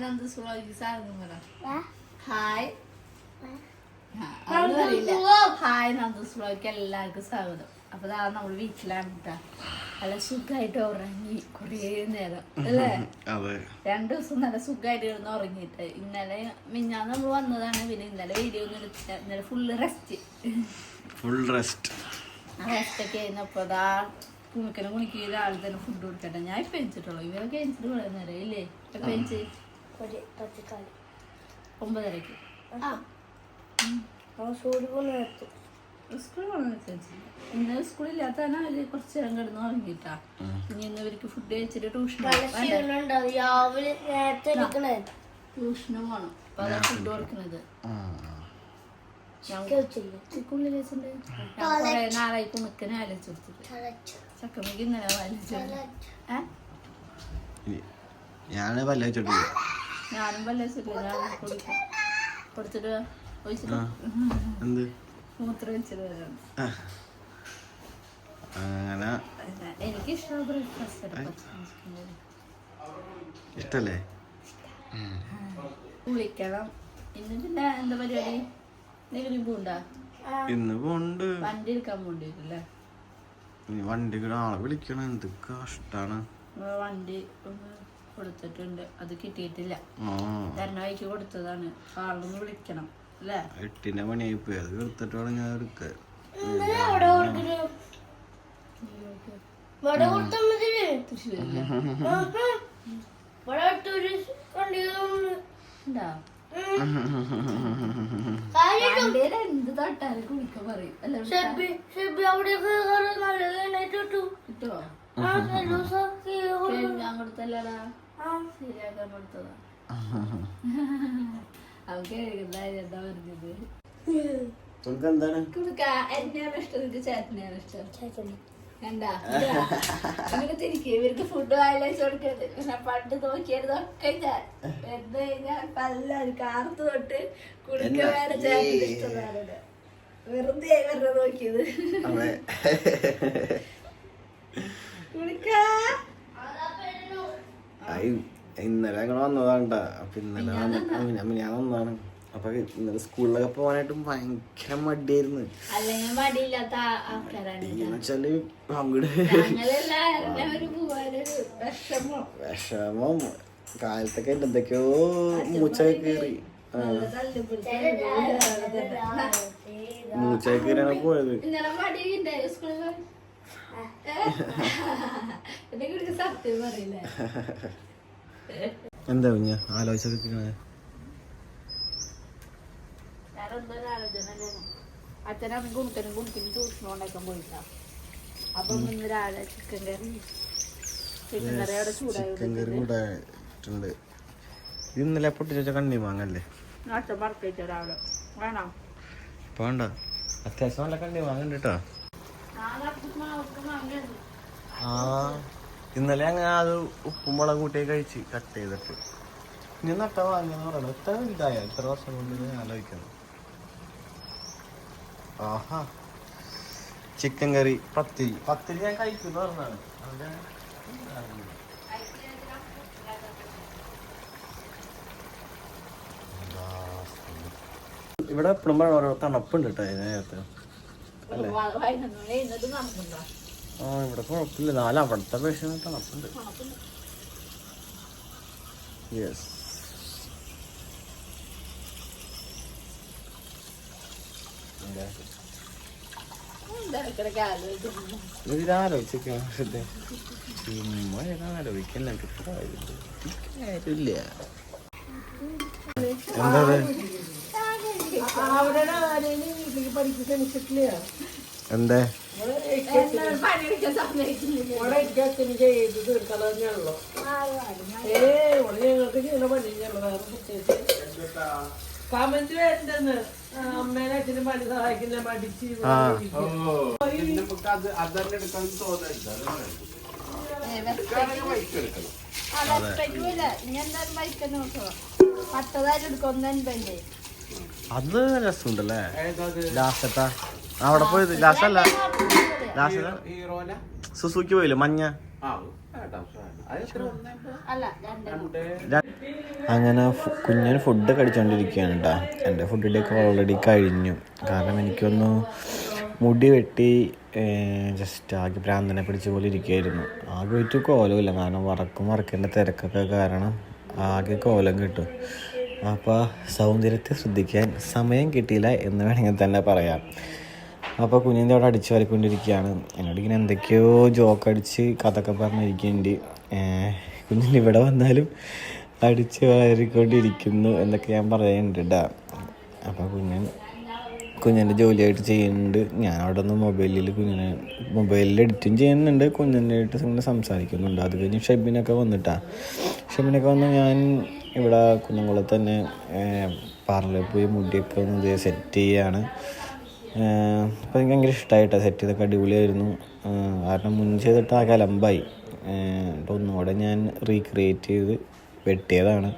നന്ദു സുളോക്ക് പറ ഹായ് നന്ദു സുളോക്ക് എല്ലാവർക്കും സ്വാഗതം. അപ്പൊ ദാ നമ്മൾ വീട്ടിലാണ് കേട്ടാ നല്ല സുഖമായിട്ട് ഉറങ്ങി കുറേ നേരം അല്ലേ? അതെ. രണ്ടു ദിവസം നല്ല സുഖമായിട്ട് ഇരുന്ന് ഉറങ്ങിയിട്ട് ഇന്നലെ മിഞ്ഞാന്ന് നമ്മൾ വന്നതാണ് പിന്നെ ഇന്നലെ വീഡിയോ ഒന്നും എടുത്തില്ല. ഇന്നലെ full rest full rest rest ഒക്കെ ആയിരുന്നപ്പോ അതാ കുണിക്കലും കുണിക്ക് രാവിലെ തന്നെ ഫുഡ് കൊടുക്കട്ടെ. ഞാൻ ഇപ്പൊ എനിച്ചിട്ടുള്ളൂ ഇവരൊക്കെ എനിച്ചിട്ട് വളരെ നേരം ഇല്ലേ ഇപ്പൊ എണിച്ച്? ഒരു ഒമ്പതരക്ക്. ഇന്ന് കുറച്ച് നേരം കിടന്നു ഉറങ്ങിട്ടാ. ഇനി ഇന്ന് ഇവർക്ക് ഫുഡ് കഴിച്ചിട്ട് ട്യൂഷൻ രാവിലെ നേരത്തെ ട്യൂഷനും വേണം അപ്പൊ അതാ ഫുഡ് കൊടുക്കുന്നത്. ഞാൻ കേൾച്ചില്ല സ്കൂളിൽ വെച്ചിട്ടുണ്ട് ഞാൻ കുറെ നാളായി കുണുക്കനെ ആലോചിച്ച് കൊടുത്തിട്ട്. തലച്ചു. ചക്കമ്മക്ക് ഇന്നലെ ആലോചിച്ചു ഏഹ് ഞാൻ പല്ല വെച്ചിട്ടില്ല ഞാനും വല്ലില്ല ഞാൻ കൊടുക്കും. കൊടുത്തിട്ട് ഒഴിച്ചിട്ട് എന്ത്? മൂത്രം വെച്ചിട്ട് വരാം. ആ. അങ്ങനെ. എനിക്ക് ഇഷ്ടം ബ്രേക്ക്ഫാസ്റ്റ് ഇഷ്ടല്ലേ? കുളിക്കണം. ഇന്ന് എന്താ പരിപാടി? എന്തെങ്കിലും പോണ്ടാ ഇന്ന് പോണ്ട് വണ്ടി എടുക്കാൻ വണ്ടികൾ ആളെ വിളിക്കണം. എന്ത് കഷ്ടാണ്. വണ്ടി കൊടുത്തിട്ടുണ്ട്. അത് കിട്ടിയിട്ടില്ല. ആ. തരണ വഴിക്ക് കൊടുത്തതാണ്. ആളൊന്ന് വിളിക്കണം അല്ലേ? എട്ടിന്റെ പണിയായി പോയി അത് ഞാൻ എടുക്ക. എന്ത്? തൊട്ടാലും കുളിക്കാൻ പറയും. കിട്ടോ ഇവർക്ക് ഫുഡ് കൊടുക്കരുത്. പിന്നെ പണ്ട് നോക്കിയതൊക്കെ ഞാൻ. എന്ന് കഴിഞ്ഞാൽ പല്ലാരും കാർത്ത് തൊട്ട് വേറെ വെറുതെ നോക്കിയത്. ആയി ഇന്നലെ ഞങ്ങൾ വന്നതാണ്ട അപ്പൊ ഇന്നലെ ഞാൻ വന്നതാണ്. അപ്പൊ ഇന്നലെ സ്കൂളിലൊക്കെ പോകാനായിട്ട് ഭയങ്കര മടിയായിരുന്നു. അല്ലെങ്കിൽ മടിയില്ലാത്ത ആ- ആൾക്കാരാണ് എന്ന് വെച്ചാൽ അങ്ങോട്ട് ഞങ്ങളെല്ലാവരും ഒരു പോവാനൊരു വിഷമം. കാലത്തൊക്കെ എന്തൊക്കെയോ മൂച്ചൊക്കെ കയറി. മൂച്ച മൂച്ചൊക്കെ കയറിയാണ് പോയത്. എന്താ കുഞ്ഞ? ആലോചന ഇല്ലായിരുന്നു. അച്ഛനമ്മ കുണിക്കനും കുണിക്കനും ട്യൂഷൻ കൊണ്ടാക്കാൻ പോയിട്ടാ. അപ്പൊ ഇന്ന് രാവിലെ ചിക്കൻ കറി ചിക്കൻ കറി അവിടെ ചൂടായി ചിക്കൻ കറി കൂടായിട്ടുണ്ട് ഇന്നലെ പൊട്ടിച്ച കണ്ണി മാങ്ങല്ലേ? അച്ഛൻ മറക്കഴിച്ച രാവിലെ വേണോ? വേണ്ട. അത്യാവശ്യം നല്ല കണ്ണി വാങ്ങണ്ട കേട്ടോ. ആ. ഇന്നലെ അങ്ങനെ അത് ഉപ്പും മുളക് കൂട്ടി കഴിച്ച് കട്ട് ചെയ്തിട്ട്. ഇനി നട്ട വാങ്ങിയെന്ന് പറയണം. എത്ര വലുതായ എത്ര വർഷം കൊണ്ട് ഞാൻ ആലോചിക്കുന്നു ആഹാ. ചിക്കൻ കറി പത്തിരി. പത്തിരി ഞാൻ കഴിക്കുന്നു പറഞ്ഞാണ് ഇവിടെ എപ്പോഴും തണുപ്പുണ്ട് കേട്ടോ നേരത്തെ. ആ ഇവിടെ കുഴപ്പമില്ല. നാല് അവിടുത്തെ പേശ തണുപ്പുണ്ട് യെസ് ചുമ്മാ ഞാൻ എന്താ? സമ്മതിക്കുന്നില്ല കമന്റ് വരുന്നുണ്ടെന്ന് അമ്മേനെ അച്ഛനും പണി സഹായിക്കുന്ന പഠിച്ച് ആ. പത്തതായിട്ട് എടുക്കും ഒന്നെൺപതിന്റെ അത് രസമുണ്ടല്ലേ? ലാസ്റ്റത്താ അവിടെ പോയത്. ലാസ്റ്റ് അല്ല. ലാസ്റ്റ് സുസുക്കി പോയില്ലേ? മഞ്ഞ? അല്ല അങ്ങനെ കുഞ്ഞിന് കുഞ്ഞൻ ഫുഡ് കഴിച്ചുകൊണ്ടിരിക്കുകയാണ് കേട്ടോ എന്റെ ഫുഡിന്റെയൊക്കെ ഓൾറെഡി കഴിഞ്ഞു. കാരണം എനിക്കൊന്ന് മുടി വെട്ടി ജസ്റ്റ് ആകെ ഭ്രാന്തനെ പിടിച്ച പോലെ ഇരിക്കുകയായിരുന്നു ആകെ ഒരു കോലമില്ല കാരണം വറക്കും വറക്കേണ്ട തിരക്കൊക്കെ കാരണം ആകെ കോലം കിട്ടും. അപ്പോൾ സൗന്ദര്യത്തെ ശ്രദ്ധിക്കാൻ സമയം കിട്ടിയില്ല എന്ന് വേണമെങ്കിൽ തന്നെ പറയാം. അപ്പോൾ കുഞ്ഞിന്റെ അവിടെ അടിച്ചു വരക്കൊണ്ടിരിക്കുകയാണ് എന്നോട് ഇങ്ങനെ എന്തൊക്കെയോ ജോക്ക് അടിച്ച് കഥക്കെ പറഞ്ഞിരിക്കുന്നുണ്ട്. കുഞ്ഞിന് ഇവിടെ വന്നാലും അടിച്ചു വരക്കൊണ്ടിരിക്കുന്നു എന്നൊക്കെ ഞാൻ പറയുന്നുണ്ട് കേട്ടോ അപ്പോൾ കുഞ്ഞൻ കുഞ്ഞിന്റെ ജോലിയായിട്ട് ചെയ്യുന്നുണ്ട്. ഞാൻ അവിടെ നിന്ന് മൊബൈലിൽ കുഞ്ഞിനെ മൊബൈലിൽ എഡിറ്റും ചെയ്യുന്നുണ്ട്. കുഞ്ഞിനായിട്ട് ഇങ്ങനെ സംസാരിക്കുന്നുണ്ട്. അത് കഴിഞ്ഞ് ഷെബിനൊക്കെ വന്നിട്ടാ. ഷെബിനൊക്കെ വന്ന് ഞാൻ ഇവിടെ കുഞ്ഞുങ്ങളെ തന്നെ പാർലറിൽ പോയി മുടിയൊക്കെ ഒന്ന് സെറ്റ് ചെയ്യാണ്. അപ്പോൾ എനിക്ക് ഭയങ്കര ഇഷ്ടമായിട്ടാ സെറ്റ് ചെയ്തൊക്കെ അടിപൊളിയായിരുന്നു. കാരണം മുൻ ചെയ്തിട്ട് ആകെ അലമ്പായി. അപ്പോൾ ഒന്നുകൂടെ ഞാൻ റീക്രിയേറ്റ് ചെയ്ത് വെട്ടിയതാണ്.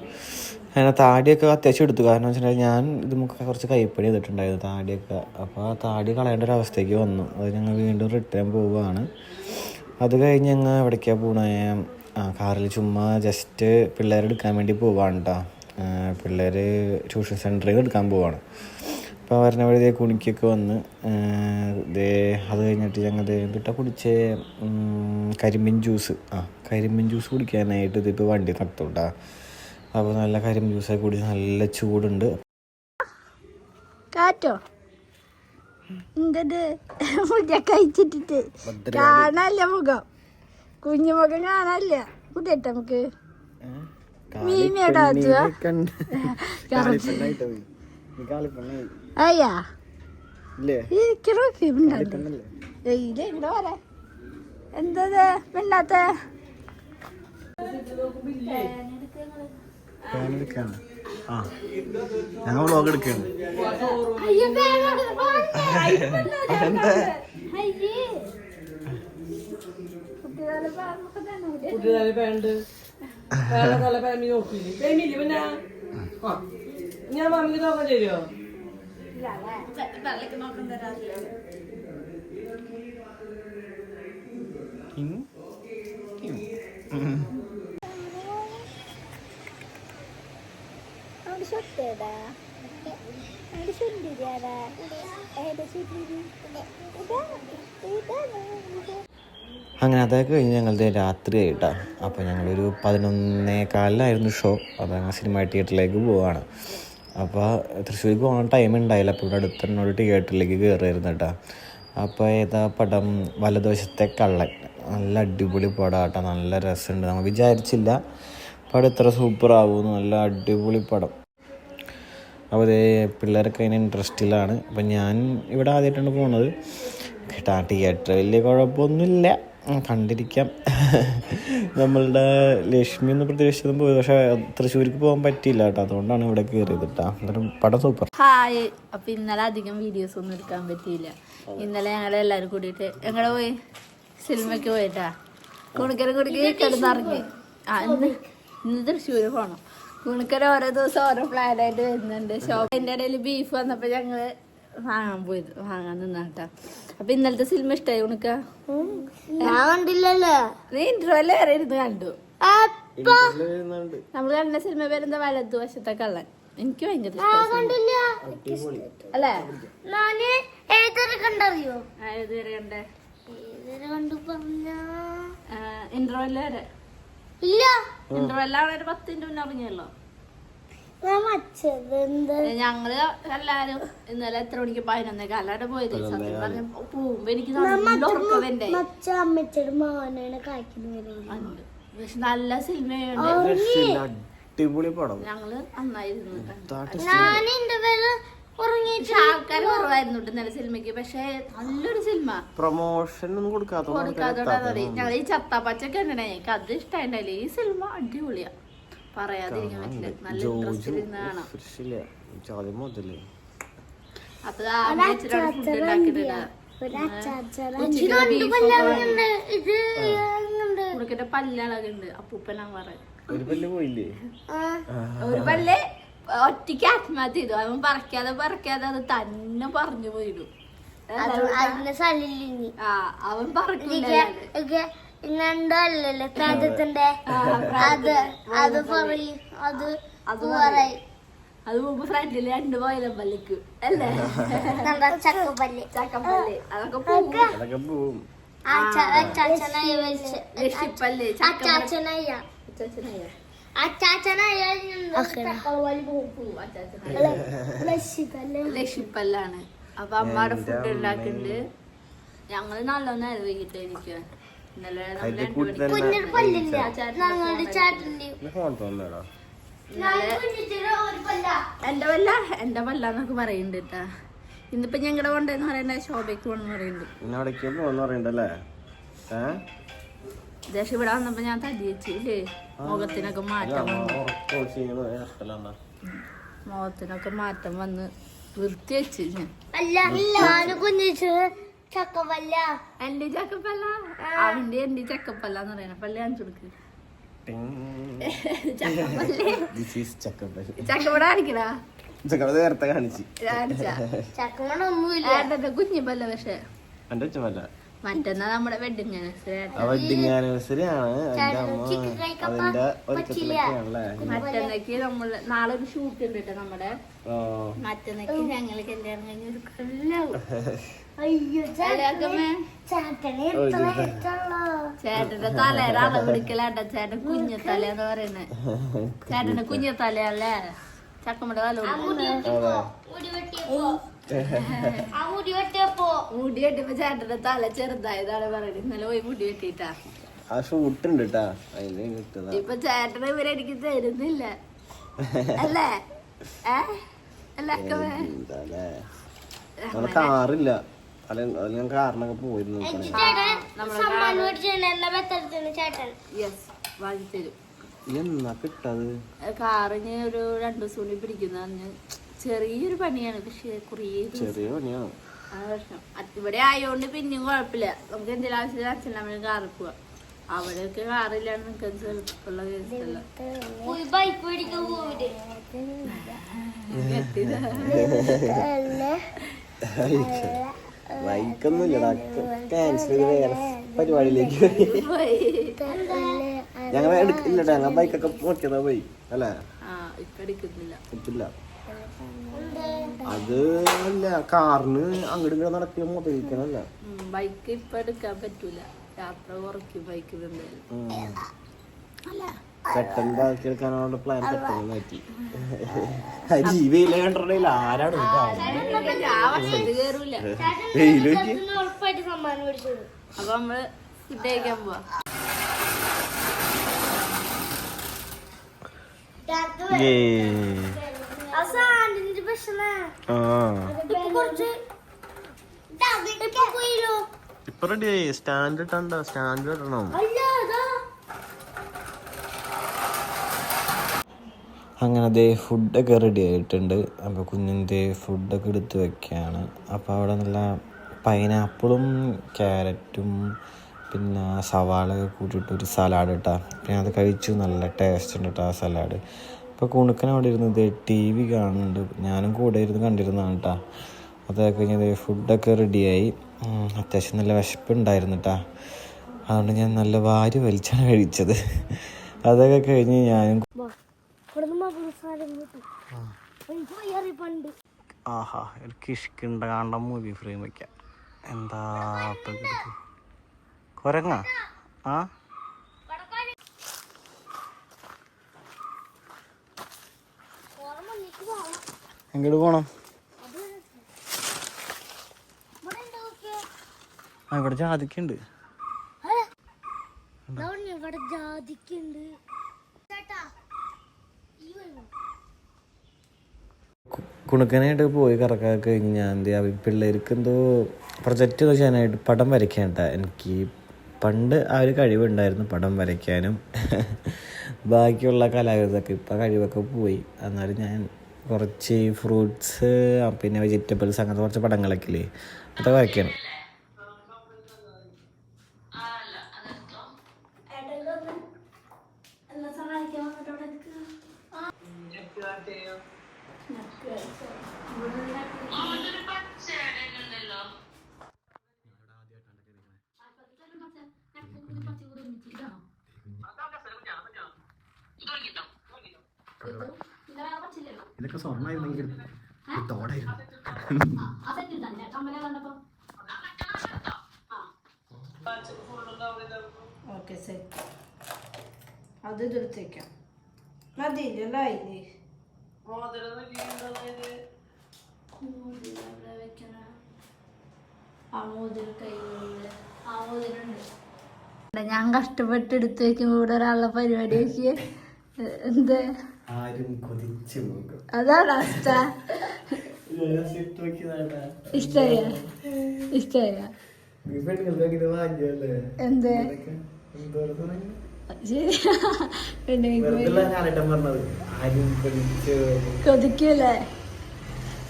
അങ്ങനെ താടിയൊക്കെ അത്യാവശ്യം എടുത്തു. കാരണം വെച്ചിട്ടുണ്ടെങ്കിൽ ഞാൻ ഇത് കുറച്ച് കൈപ്പണി ചെയ്തിട്ടുണ്ടായിരുന്നു താടിയൊക്കെ അപ്പോൾ ആ താടി കളയേണ്ട ഒരു അവസ്ഥയ്ക്ക് വന്നു. അത് ഞങ്ങൾ വീണ്ടും റിട്ടേൺ പോവുകയാണ്. അത് കഴിഞ്ഞ് ഞങ്ങൾ എവിടേക്കാണ് പോണേ? ആ കാറിൽ ചുമ്മാ ജസ്റ്റ് പിള്ളേരെ എടുക്കാൻ വേണ്ടി പോവാണ് കേട്ടോ പിള്ളേർ ട്യൂഷൻ സെന്ററിൽ എടുക്കാൻ പോവാണ്. അപ്പോൾ വരുന്ന വഴി ഇതേ കുണിക്കൊക്കെ വന്ന് ഇതേ അത് കഴിഞ്ഞിട്ട് ഞങ്ങൾ ദേ കുടിച്ച? കരിമ്പിൻ ജ്യൂസ് ആ കരിമ്പിൻ ജ്യൂസ് കുടിക്കാനായിട്ട് ഇതിപ്പോൾ വണ്ടി നടത്തുണ്ടാ അപ്പോൾ നല്ല കാര്യം യൂസ് ആയി കൂടി. നല്ല ചൂടുണ്ട്. കാറ്റോ? എന്തത് കഴിച്ചിട്ടിട്ട് കാണല്ല മുഖം. കുഞ്ഞു മുഖം കാണാല്ല നമുക്ക്? മീമിയുടെ അയ്യാ? ഇല്ലേ? ഇരിക്കണോ ഇല്ലേ ഇവിടെ വരാ എന്തത് മിണ്ടാത്ത? എടുക്കാണ് ആ. ഞങ്ങൾ വ്ളോഗ് എടുക്കുകയാണ് നോക്കിയില്ലേ? തരുമോ അങ്ങനെ അതൊക്കെ കഴിഞ്ഞ് ഞങ്ങളുടെ രാത്രി ആയിട്ടാ. അപ്പോൾ ഞങ്ങളൊരു പതിനൊന്നേ കാലിലായിരുന്നു ഷോ ഞങ്ങൾ സിനിമ തിയേറ്ററിലേക്ക് പോവാണ്. അപ്പോൾ തൃശ്ശൂർക്ക് പോകാൻ ടൈം ഉണ്ടായില്ല. അപ്പോൾ ഇവിടെ അടുത്ത് ഒരു തിയേറ്ററിലേക്ക് കയറിയിരുന്നു കേട്ടോ. അപ്പോൾ ഏതാ പടം? വലതുവശത്തെ കള്ളൻ. നല്ല അടിപൊളി പടം കേട്ടോ നല്ല രസമുണ്ട്. നമ്മൾ വിചാരിച്ചില്ല. പടം ഇത്ര ആവുമെന്ന് നല്ല അടിപൊളി പടം. അപ്പോൾ അതേ പിള്ളേരൊക്കെ അതിന് ഇൻട്രസ്റ്റിലാണ്. അപ്പം ഞാൻ ഇവിടെ ആദ്യമായിട്ടാണ് പോണത്. കേട്ടാ തിയേറ്റർ വലിയ കുഴപ്പമൊന്നുമില്ല. കണ്ടിരിക്കാം. നമ്മളുടെ ലക്ഷ്മി എന്ന് പ്രതീക്ഷിച്ചതും പോയി. പക്ഷെ തൃശ്ശൂർക്ക് പോകാൻ പറ്റിയില്ല കേട്ടോ. അതുകൊണ്ടാണ് ഇവിടെ കയറിയത് കേട്ടോ. എന്തായാലും പടം സൂപ്പർ. ഹായ്. അപ്പൊ ഇന്നലെ അധികം വീഡിയോസ് ഒന്നും എടുക്കാൻ പറ്റിയില്ല. ഇന്നലെ ഞങ്ങൾ കൂടിയിട്ട് ഞങ്ങൾ പോയി സിനിമയ്ക്ക് പോയിട്ടാ. കുണിക്കര കുടിക്കറങ്ങി ആ ഇന്ന് ഇന്ന് തൃശ്ശൂര് പോണം. കുണിക്കര ഓരോ ദിവസം ഓരോ പ്ലാനായിട്ട് വരുന്നുണ്ട്. ഷോപ്പിന്റെ ഇടയിൽ ബീഫ് വന്നപ്പോ ഞങ്ങൾ വാങ്ങാൻ പോയത്. വാങ്ങാൻ നിന്നാട്ടാ. അപ്പൊ ഇന്നലത്തെ സിനിമ ഇഷ്ടായി ഉണക്ക ഞാൻ കണ്ടില്ലല്ലോ. നീ ഇന്റർവെൽ വേറെ ഇരുന്ന് കണ്ടു. നമ്മൾ നമ്മൾ കണ്ട സിനിമ പേരെന്താ വലതുവശത്തെ കള്ളൻ. എനിക്ക് ഭയങ്കര. അല്ലേ? ഞാൻ ഏതൊരു കണ്ടറിയോ? ആ, ഏത് വരെ കണ്ടേ? ഏതൊരു കണ്ടു പറഞ്ഞ? ഇന്റർവെൽ വരെ? ഇല്ല. ഒരു മുന്നേ ഇറങ്ങിയല്ലോ. ഞങ്ങൾ എല്ലാരും ഇന്നലെ എത്ര മണിക്ക് പതിനൊന്നേ കാലാണ് പോയത്? സത്യം പറഞ്ഞ പോകുമ്പോ എനിക്ക് നല്ല ഉറക്കം വരണ്ടേ? മച്ച അമ്മച്ചയുടെ മോനാണ് കായ്ക്കുന്നത് ഉണ്ട്. പക്ഷെ നല്ല സിനിമയുണ്ട് അടിപൊളി പടം. ഞങ്ങൾ നന്നായിരുന്നു. ആൾക്കാർ കുറവായിരുന്നു ഇന്നലെ സിനിമയ്ക്ക്. പക്ഷെ നല്ലൊരു സിനിമ. പ്രൊമോഷൻ ഒന്നും കൊടുക്കാത്ത കൊടുക്കാത്തോടെ ഞങ്ങൾ ഈ ചത്താപ്പച്ചൊക്കെ എനിക്ക് അത് ഇഷ്ടമായിട്ടല്ലേ ഈ സിനിമ അടിപൊളിയാ. പറയാതിരിക്കാൻ പറ്റില്ല. നല്ല ഇൻട്രസ്റ്റ് ഇരുന്ന് കാണാം. ചോദ്യം മുതൽ. അപ്പൊ ഫുഡ് ഉണ്ടാക്കിയിട്ടില്ല ഒരു പല്ലേ ഇത് കുടുക്കിന്റെ പല്ലളൊക്കെ ഉണ്ട് അപ്പൂപ്പനാ പറയും. ഒരു പല്ല് പോയില്ലേ? ഒരു പല്ല് ഒറ്റയ്ക്ക് ആത്മഹത്യ ചെയ്തു. അവൻ പറിക്കാതെ പറിക്കാതെ അത് തന്നെ പറഞ്ഞു പോയിടും. സ്ഥലില്ല ആ അവൻ അത്. അത് പറയും അത് അത് പറയും. അത് മുമ്പ് ഫ്രണ്ടിൽ രണ്ട് പോയാലും പല്ലിക്ക്. അല്ലേ? ചക്കപ്പല്ലി. ചക്കപ്പല്ല്. അതൊക്കെ പോവും. അച്ചാച്ചനായി വലിച്ച് ലക്ഷിപ്പല്ല് അച്ചാച്ചനായ ചക്കപ്പല്ല്. അച്ചാച്ചനായ ലക്ഷിപ്പല്ലാണ് അപ്പൊ അമ്മയുടെ ഫുഡ് ഉണ്ടാക്കുന്നുണ്ട് ഞങ്ങൾ നല്ലോണം വൈകിട്ട് എനിക്ക് എന്റെ പല്ല എന്റെ പല്ല എന്നൊക്കെ പറയുന്നുണ്ട് കേട്ടാ ഇന്നിപ്പോ ഞങ്ങളുടെ കൊണ്ടെന്ന് പറയണ്ട? ശോഭയ്ക്ക് പോണെന്ന് പറയുന്നുണ്ട് ഇവിടെ വന്നപ്പോ ഞാൻ തടി വെച്ചില്ലേ മുഖത്തിനൊക്കെ മാറ്റം മുഖത്തിനൊക്കെ മാറ്റം വന്ന് വൃത്തി വെച്ച് ചക്കപ്പല്ല. എന്റെ ചക്കപ്പല്ല? അവന്റെ എന്റെ ചക്കപ്പല്ല എന്ന് പറയണ പല്ല കാണിച്ചു കൊടുക്ക്. ചക്കപ്പട കാണിക്കടാ? ചക്കപ്പ നേരത്തെ കാണിച്ച്. കുഞ്ഞിപ്പല്ല പക്ഷെ. എന്റെ മറ്റന്നാ നമ്മുടെ വെഡിങ് ആ വെഡിങ് ആനിവേഴ്സറി ആണ്. എന്റെ അമ്മ അതിന്റെ ഒരുക്കത്തിലൊക്കെയാണല്ലേ മറ്റന്നേക്ക് നമ്മൾ നാളെ ഒരു ഷൂട്ട് ഉണ്ട് കേട്ടോ നമ്മുടെ. മറ്റന്നേക്ക് ഞങ്ങൾ കല്യാണം കഴിഞ്ഞ ഒരു കൊല്ലാവും. ചേട്ടന്റെ തലയുടെ അളവ് എടുക്കലാട്ടോ. ചേട്ടൻ കുഞ്ഞത്തല എന്ന് പറയുന്നത് ചേട്ടന്റെ കുഞ്ഞത്തലയല്ലേ ചക്കമ്മടെ തല കൊടുക്കുന്നത് അതെ. മുടി വെട്ടിയപ്പോ. മുടി ചേട്ടന്റെ തല ചെറുതായതാണ് പറയുന്നത് ഇന്നലെ പോയി മുടി വെട്ടിട്ടാ ആ ഷൂട്ട് ഉണ്ട് കേട്ടാ അതിന് കിട്ടതാ ഇപ്പൊ ചേട്ടനെ ഇവരെ എനിക്ക് തരുന്നില്ല. അല്ലേ? അല്ല അക്കമ്മേ എന്താല്ലേ നമ്മളെ കാറില്ല. അല്ല അതിൽ ഞാൻ കാറിനൊക്കെ പോയിരുന്നു. എന്നാ കിട്ടത്? കാറിന് ഒരു രണ്ടു ദിവസം കൂടി പിടിക്കുന്ന ചെറിയൊരു പണിയാണ് പക്ഷേ കുറേ ചെറിയ പണിയാണ്. ആ പ്രശ്നം. അത് ഇവിടെ ആയതുകൊണ്ട് പിന്നെയും കുഴപ്പമില്ല. നമുക്ക് എന്തെങ്കിലും ആവശ്യത്തിന് അച്ഛനമ്മ കാറിൽ പോവാം. അവിടെയൊക്കെ കാറില്ലാണ്ട് നിങ്ങൾക്ക് ചെറുപ്പമുള്ള കേസല്ല. ബൈക്ക് മേടിക്കാൻ പോവില്ലേ ബൈക്കൊന്നും ഇല്ലടാ ക്യാൻസൽ ചെയ്ത് വേറെ പരിപാടിയിലേക്ക് ഞങ്ങൾ എടുക്കില്ലടാ. ഞങ്ങൾ ബൈക്കൊക്കെ നോക്കിയതാ പോയി. അല്ലേ? ആ ഇപ്പൊ എടുക്കുന്നില്ല. പറ്റില്ല അത് അല്ല കാറിന് അങ്ങോട്ട് ഇങ്ങോട്ട് നടക്കുക മൊബൈലിക്കണല്ല ബൈക്ക് ഇപ്പൊ എടുക്കാൻ പറ്റൂല. യാത്ര കുറയ്ക്കും ബൈക്ക് പെട്ടെന്ന് എടുക്കാനുള്ള പ്ലാൻ പെട്ടെന്ന് മാറ്റി. ജീവയിലെ കണ്ടില്ല ആരാണ് അപ്പൊ നമ്മൾ ഫുഡ് കഴിക്കാൻ പോവാ. ഇപ്പൊ റെഡി ആയി സ്റ്റാൻഡ് ഇട്ടണ്ട സ്റ്റാൻഡ് ഇടണം. അങ്ങനെ ദേ ഫുഡൊക്കെ റെഡി ആയിട്ടുണ്ട്. അപ്പോൾ കുഞ്ഞിന്റെ ഫുഡൊക്കെ എടുത്ത് വെക്കുകയാണ് അപ്പോൾ അവിടെ നല്ല പൈനാപ്പിളും ക്യാരറ്റും പിന്നെ സവാളൊക്കെ കൂട്ടിയിട്ട് ഒരു സലാഡ് ഇട്ടാ. പിന്നെ അത് കഴിച്ചു. നല്ല ടേസ്റ്റ് ഉണ്ട് കേട്ടോ ആ സലാഡ് അപ്പോൾ കുണുക്കൻ അവിടെ ഇരുന്നത് ടി വി കാണുന്നുണ്ട്. ഞാനും കൂടെ ഇരുന്ന് കണ്ടിരുന്നതാണ് കേട്ടോ അതൊക്കെ കഴിഞ്ഞത് ഫുഡൊക്കെ റെഡിയായി അത്യാവശ്യം നല്ല വിശപ്പുണ്ടായിരുന്നു കേട്ടോ അതുകൊണ്ട് ഞാൻ നല്ല വാരി വലിച്ചാണ് കഴിച്ചത്. അതൊക്കെ കഴിഞ്ഞ് ഞാനും എനിക്ക് ആഹാ ഒരു കിഷ്കിണ്ട കാണ്ട മൂവി ഫ്രെയിം വെക്കാം. എന്താ കൊരങ്ങ? ആ? എങ്ങോട്ട് പോണം? ആ ഇവിടെ ജാതിക്കുണ്ട്. കുണുക്കനായിട്ട് പോയി കറക്കാൻ കഴിഞ്ഞാൽ എന്ത് പിള്ളേർക്ക് എന്തോ പ്രൊജക്റ്റ് ചെയ്യാനായിട്ട് പടം വരയ്ക്കാൻ ട്ടാ. എനിക്ക് പണ്ട് ആ ഒരു കഴിവുണ്ടായിരുന്നു പടം വരയ്ക്കാനും. ബാക്കിയുള്ള കലാകൃതൊക്കെ ഇപ്പം കഴിവൊക്കെ പോയി. എന്നാലും ഞാൻ കുറച്ച് ഫ്രൂട്ട്സ് പിന്നെ വെജിറ്റബിൾസ് അങ്ങനത്തെ കുറച്ച് പടങ്ങളൊക്കെ ഇല്ലേ അതൊക്കെ വരയ്ക്കണം Thank you. ഇതൊക്കെ സ്വർണമായിരുന്നെങ്കിൽ തോടായിരുന്നു. ഓക്കെ ശരി. അത് ഇതെടുത്തേക്കാം മതി ഇല്ലല്ലോ ഞാൻ കഷ്ടപ്പെട്ട് എടുത്തു വെക്കുമ്പോ ഇവിടെ ഒരാളുടെ പരിപാടി വെച്ച് എന്ത്? ആരും കൊതിച്ചു പോകും. അതാണ് അവസ്ഥ? എന്ത്? കൊതിക്കൂലേ?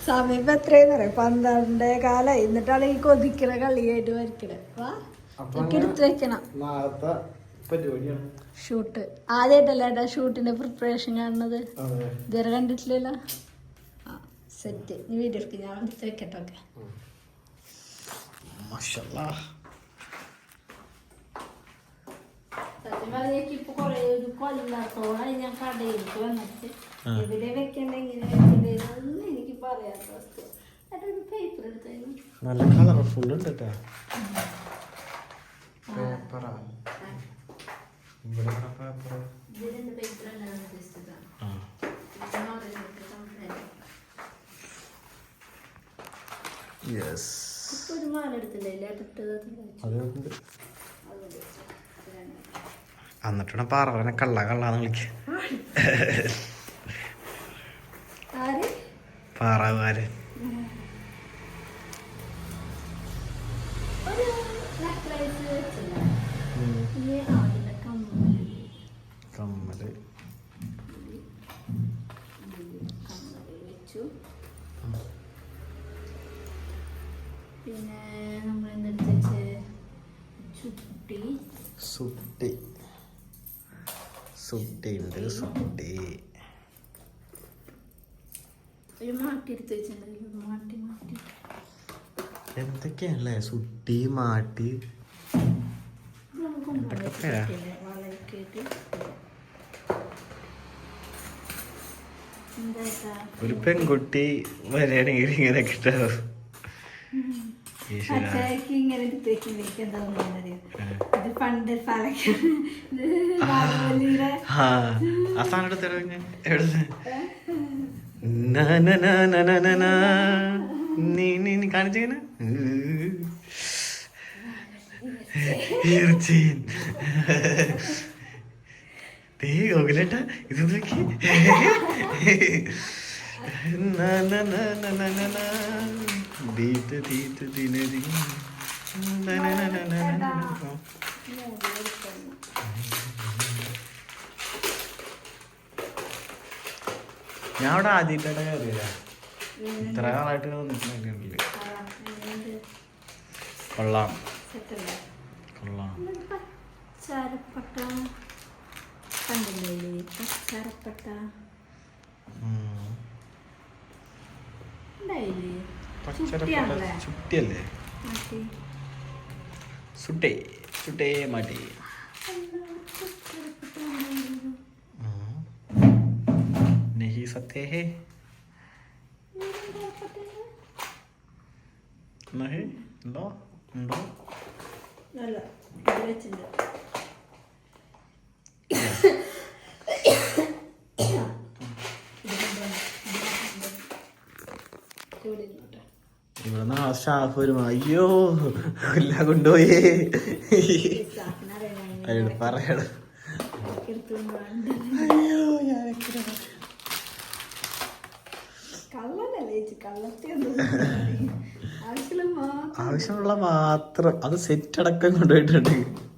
സമയം എത്രയെന്ന് പറയാം പന്ത്രണ്ട് കാലായി. എന്നിട്ടാണ് ഈ കൊതിക്കണ കളിയായിട്ട് വരക്കണേ വാ. എടുത്തു വെക്കണം. പരിപാടിയാണ് ഷൂട്ട്. ആദ്യമായിട്ടല്ലേ ഏട്ടാ ഷൂട്ടിന്റെ പ്രിപ്പറേഷൻ കാണുന്നത്? ഇതുവരെ കണ്ടിട്ടില്ലല്ലോ? ആ സെറ്റ് നീ വീഡിയോ എടുക്ക്. ഞാൻ എടുത്ത് വെക്കട്ടെ ഇപ്പൊ കൊറേ ഒരു കൊല്ലത്തോളായി ഞാൻ കടയിലേക്ക് വന്നിട്ട്. എവിടെ വെക്കണ്ട എങ്ങനെ എനിക്ക് പറയാത്ത അവസ്ഥ നല്ല കളർഫുൾ ഉണ്ട് കേട്ടോ ഇവിടെ യെസ് എന്നിട്ടാണ് പാറവനെ കള്ള കള്ളാന്ന് വിളിക്കുക ആര്? സുട്ടി. സുട്ടി. ഉണ്ട് സുട്ടി എന്തൊക്കെയാണല്ലേ? സുട്ടി മാട്ടി ഒരു പെൺകുട്ടി വരികയാണെങ്കിൽ ഇങ്ങനെ അച്ചായക്ക് ഇങ്ങനെ എടുത്തേക്കുമ്പോഴേക്ക് എന്താ തോന്നുന്നറിയോ ഇത് പണ്ട് പാലക്കാട് ബാലവല്ലിയുടെ ആ. ആ സാധനം എടുത്തരോ ഞാൻ എവിടെ കാണിച്ചേന തീ ഗോകുലേട്ട ഇത് നോക്കി. ഞാൻ അവിടെ ആദ്യമായിട്ടാണ് കയറിയതാ. ഇത്ര കാലമായിട്ട് നിൽക്കുന്നില്ല കൊള്ളാം. കൊള്ളാം. ചാരപ്പെട്ട കണ്ടില്ലേ? പച്ചാരപ്പട്ട. ചുട്ടിയല്ലേ? മാറ്റി സുട്ടേ സുട്ടേ സത്തേ ഹേ വേറെന്താ പട്ടേൽ? നെഹി ഉണ്ടോ? ഉണ്ടോ? അല്ല വെച്ചിട്ടുണ്ട് ഇവിടെ ഇരുന്നോട്ടെ. ഇവിടെ നിന്ന് ആ സ്റ്റാഫ് വരും. അയ്യോ എല്ലാം കൊണ്ടുപോയേ. അയ്യോ പറയണം. അയ്യോ മാത്രം. ആവശ്യമുള്ള മാത്രം. അത് സെറ്റ് അടക്കം കൊണ്ടുപോയിട്ടുണ്ട്.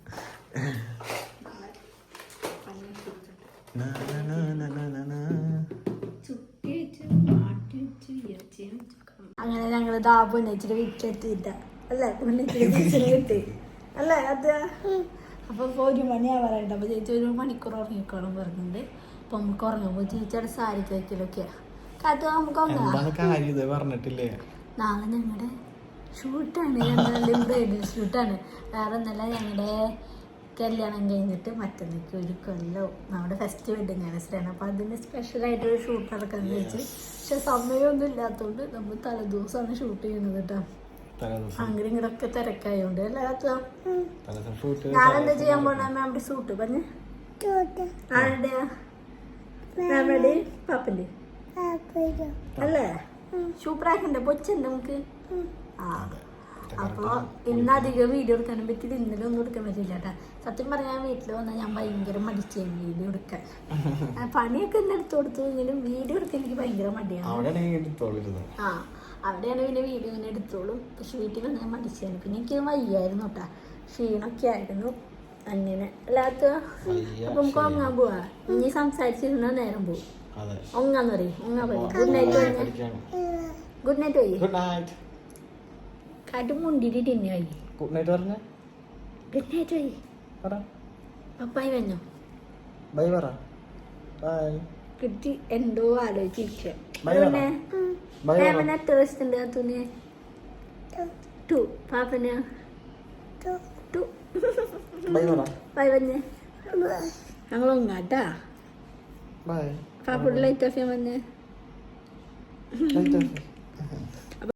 ഞങ്ങൾ ദാബു ഉന്നയിച്ചിട്ട് വീട്ടിലെത്തിയില്ല അല്ലേ? ഉന്നയിച്ചിട്ട് തിരിച്ചിട്ട് കിട്ടി അല്ലേ? അത് അപ്പൊ ഇപ്പൊ ഒരു മണിയാ പറയണ്ട. അപ്പൊ ചേച്ചി ഒരു മണിക്കൂർ ഉറങ്ങിക്കോളും പറഞ്ഞിട്ടുണ്ട്. അപ്പൊ നമുക്ക് ഉറങ്ങുമ്പോ ചേച്ചിയുടെ സാരി തയ്ക്കലൊക്കെയാ. കാത്തു നമുക്ക് ഉറങ്ങാം. പറഞ്ഞിട്ടില്ലേ? നാളെ ഞങ്ങളുടെ ഷൂട്ടാണ് ഞങ്ങളുടെ ബ്രൈഡൽ ഷൂട്ടാണ് വേറെ ഒന്നല്ല ഞങ്ങളുടെ കല്യാണം കഴിഞ്ഞിട്ട് മറ്റന്നേക്ക് ഒരു കൊല്ലവും നമ്മുടെ ഫസ്റ്റ് വെഡിങ് ആനിവേഴ്സറിയാണ് അപ്പോൾ അതിന് സ്പെഷ്യലായിട്ടൊരു ഷൂട്ട് നടക്കാന്ന് വെച്ച് പക്ഷെ സമയമൊന്നും ഇല്ലാത്തതുകൊണ്ട് നമ്മൾ തലേദിവസമാണ് ഷൂട്ട് ചെയ്യുന്നത് കേട്ടോ അങ്ങനെ ഇങ്ങനൊക്കെ തിരക്കായോണ്ട് അല്ലാത്ത ഞാനെന്താ ചെയ്യാൻ പോണ മാമിന്റെ സൂട്ട് പറഞ്ഞ്? ആരുടെ മാമിയുടെ പാപ്പന്റെ? അല്ലേ? സൂപ്പറാക്കണ്ടേ പൊച്ചുണ്ട് നമുക്ക് ആ അപ്പൊ ഇന്ന് അധികം വീഡിയോ എടുക്കാനും പറ്റില്ല ഇന്നലെ ഒന്നും എടുക്കാൻ പറ്റില്ല കേട്ടോ. സത്യം പറഞ്ഞാൽ വീട്ടിൽ വന്നാൽ ഞാൻ ഭയങ്കര മടിച്ചു വീഡിയോ എടുക്കാൻ. പണിയൊക്കെ ഇന്ന് എടുത്തു കൊടുത്തു. എങ്കിലും വീഡിയോ എടുക്കാൻ എനിക്ക് ഭയങ്കര മടിയാണ്. ആ അവിടെയാണ് പിന്നെ വീഡിയോ ഇങ്ങനെ എടുത്തോളും. പക്ഷെ വീട്ടിൽ വന്ന് ഞാൻ മടിച്ചായിരുന്നു പിന്നെ എനിക്ക് വയ്യായിരുന്നു കേട്ടാ. ക്ഷീണമൊക്കെ ആയിരുന്നു. അങ്ങനെ. അല്ലാത്ത അപ്പം നമുക്ക് പോവാ. ഇനി സംസാരിച്ചിരുന്ന നേരം പോവും. അതെ. ഒങ്ങാന്ന് പറയും. ഒങ്ങാൻ പറയും. ഗുഡ് നൈറ്റ് ഗുഡ് നൈറ്റ് പോയി ഗുഡ് നൈറ്റ് കാട്ടും മുണ്ടിട്ട് ടിന്നെ പോയി ഗുഡ് നൈറ്റ് പറഞ്ഞ? ഗുഡ് നൈറ്റ് പോയി. പറ. പപ്പായി വന്നോ? ബൈ പറ. ബൈ. കിട്ടി എന്തോ ആലോചിച്ചിരിക്കുക വയസ്സുണ്ട് അത്തുന് ടു. പാപ്പന്? ടു. ബൈ വന്നേ ബൈ പാപ്പുടെ ലൈറ്റ് ഓഫ് ചെയ്യാൻ വന്നേ